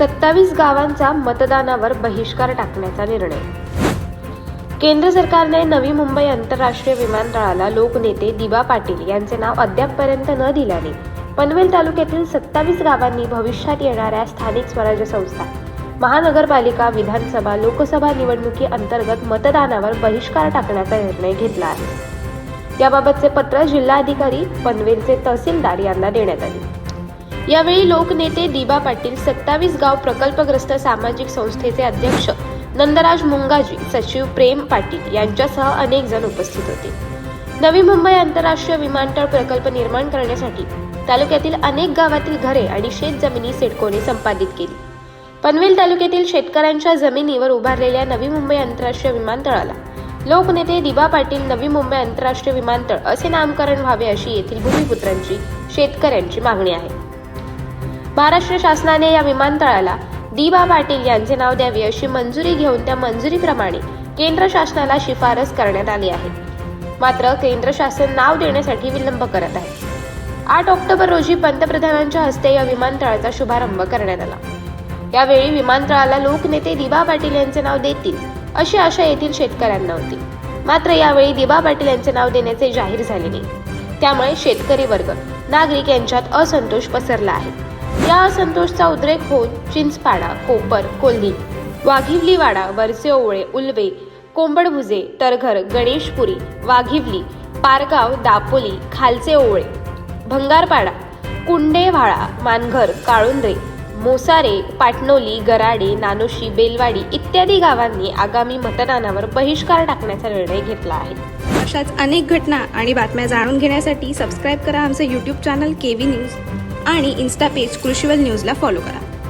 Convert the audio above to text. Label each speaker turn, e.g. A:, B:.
A: सत्तावीस गावांचा मतदानावर बहिष्कार टाकण्याचा निर्णय. केंद्र सरकारने नवी मुंबई आंतरराष्ट्रीय विमानतळाला लोकनेते दिबा पाटील यांचे नाव अद्यापपर्यंत न दिल्याने पनवेल तालुक्यातील सत्तावीस गावांनी भविष्यात येणाऱ्या स्थानिक स्वराज्य संस्था महानगरपालिका विधानसभा लोकसभा निवडणुकी अंतर्गत मतदानावर बहिष्कार टाकण्याचा निर्णय घेतला आहे. याबाबतचे पत्र जिल्हाधिकारी पनवेलचे तहसीलदार यांना देण्यात आले. यावेळी लोकनेते दिबा पाटील सत्तावीस गाव प्रकल्पग्रस्त सामाजिक संस्थेचे अध्यक्ष नंदराज मुंगाजी सचिव प्रेम पाटील यांच्यासह अनेक जण उपस्थित होते. नवी मुंबई आंतरराष्ट्रीय विमानतळ प्रकल्प निर्माण करण्यासाठी तालुक्यातील अनेक गावातील घरे आणि शेत जमिनी सिडकोने संपादित केली. पनवेल तालुक्यातील शेतकऱ्यांच्या जमिनीवर उभारलेल्या नवी मुंबई आंतरराष्ट्रीय विमानतळाला लोकनेते दिबा पाटील नवी मुंबई आंतरराष्ट्रीय विमानतळ असे नामकरण व्हावे अशी येथील भूमिपुत्रांची शेतकऱ्यांची मागणी आहे. महाराष्ट्र शासनाने या विमानतळाला दिबा पाटील यांचे नाव द्यावे अशी मंजुरी घेऊन त्या मंजुरीप्रमाणे केंद्र शासनाला शिफारस करण्यात आली आहे. मात्र केंद्र शासन नाव देण्यासाठी विलंब करत आहे. आठ ऑक्टोबर रोजी पंतप्रधानांच्या हस्ते या विमानतळाचा शुभारंभ करण्यात आला. यावेळी विमानतळाला लोकनेते दिबा पाटील यांचे नाव देतील अशी आशा येथील शेतकऱ्यांना होती. मात्र यावेळी दिबा पाटील यांचे नाव देण्याचे जाहीर झाले नाही. त्यामुळे शेतकरी वर्ग नागरिक यांच्यात असंतोष पसरला आहे. या असंतोषचा उद्रेक होऊन चिंचपाडा कोपर कोल्ही वाघिवलीवाडा वरसे ओवळे उलवे कोंबडभुजे तरघर गणेशपुरी वाघिवली पारगाव दापोली खालचे ओवळे भंगारपाडा कुंडेवाळा मानघर काळुंद्रे मोसारे पाटणोली गराडे नानोशी बेलवाडी इत्यादी गावांनी आगामी मतदानावर बहिष्कार टाकण्याचा निर्णय घेतला आहे.
B: अशाच अनेक घटना आणि बातम्या जाणून घेण्यासाठी सबस्क्राईब करा आमचं YouTube channel K V news आणि इन्स्टा पेज कृषीवल न्यूजला फॉलो करा.